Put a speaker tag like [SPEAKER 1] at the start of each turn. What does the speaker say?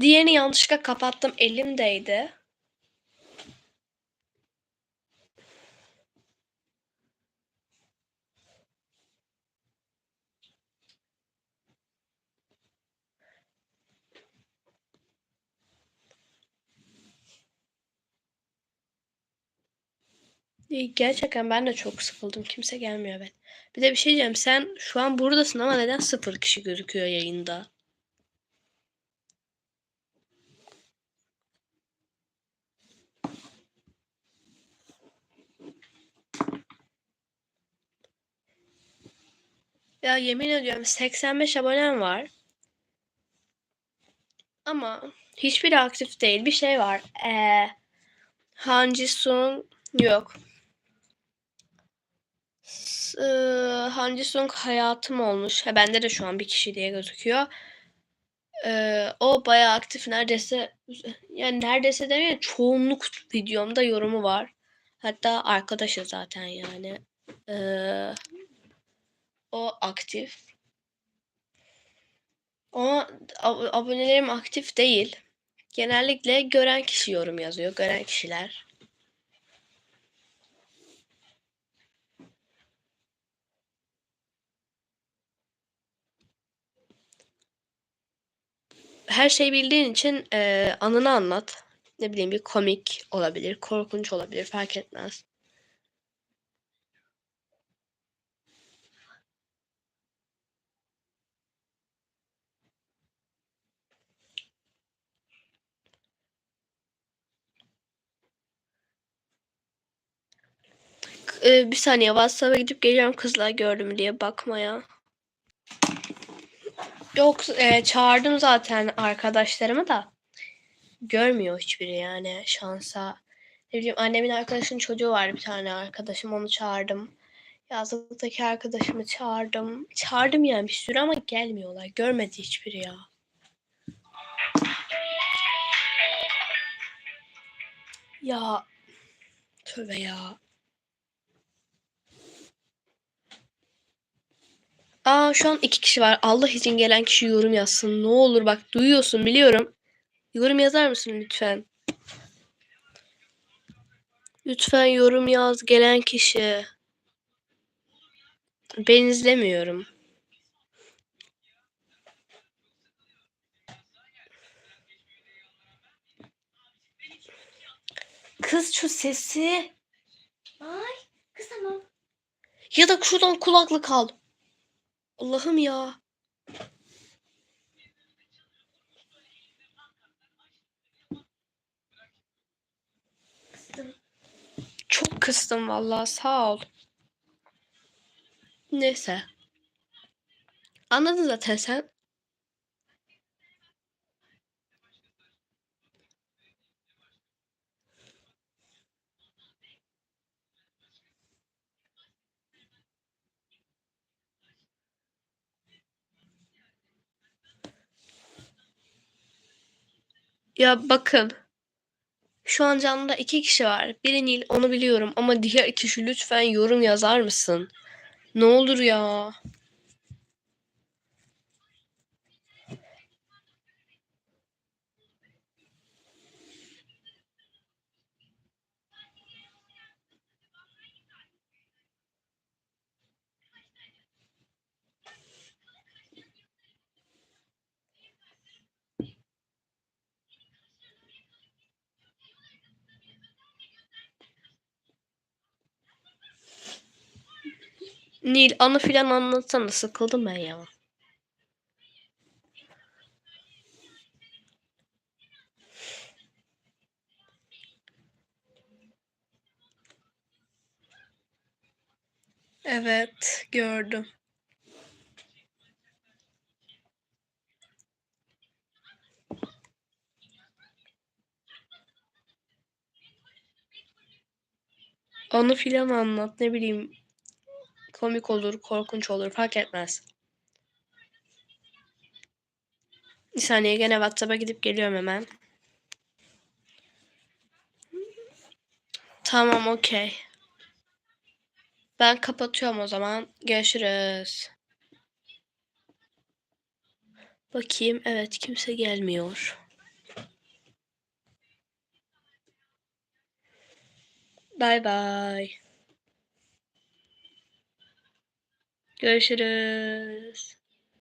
[SPEAKER 1] Diğerini yanlışlıkla kapattım. Elimdeydi. Gerçekten ben de çok sıkıldım. Kimse gelmiyor evet. Bir de bir şey diyeceğim. Sen şu an buradasın ama neden sıfır kişi gözüküyor yayında? Ya yemin ediyorum 85 abonem var. Ama hiçbiri aktif değil. Bir şey var. Ee, Hanji Sung yok. S- eee, Hanji Sung hayatım olmuş. Ha, bende de şu an bir kişi diye gözüküyor. Ee, o bayağı aktif. Neredeyse yani neredeyse demeyeyim çoğunluk videomda yorumu var. Hatta arkadaşı zaten yani. Ee, o aktif. Ama ab- abonelerim aktif değil. Genellikle gören kişi yorum yazıyor. Gören kişiler. Her şeyi bildiğin için eee, anını anlat. Ne bileyim bir komik olabilir, korkunç olabilir fark etmez. Eee, bir saniye WhatsApp'a gidip geliyorum kızlar gördüm diye bakmaya. Yok eee, çağırdım zaten arkadaşlarımı da. Görmüyor hiçbiri yani şansa. Ne bileyim annemin arkadaşının çocuğu var bir tane arkadaşım onu çağırdım. Yazlıktaki arkadaşımı çağırdım. Çağırdım yani bir sürü ama gelmiyorlar. Görmedi hiçbiri ya. Ya tövbe ya. Aa şu an iki kişi var. Allah için gelen kişi yorum yazsın. Ne olur bak duyuyorsun biliyorum. Yorum yazar mısın lütfen? Lütfen yorum yaz gelen kişi. Ben izlemiyorum. Kız şu sesi.
[SPEAKER 2] Ay kız tamam.
[SPEAKER 1] Ya da şuradan kulaklık al. Allah'ım ya. Çok kıstım vallahi sağ ol. Neyse. Anladın zaten sen. Ya bakın. Şu an canlıda iki kişi var. Biri Nil onu biliyorum ama diğer kişi lütfen yorum yazar mısın? Ne olur ya. Nil anı filan anlatsana sıkıldım ben ya. Evet gördüm. Anı filan anlat ne bileyim komik olur, korkunç olur fark etmez. Bir saniye gene WhatsApp'a gidip geliyorum hemen. Tamam okey. Ben kapatıyorum o zaman. Görüşürüz. Bakayım. Evet kimse gelmiyor. Bay bay. Görüşürüz.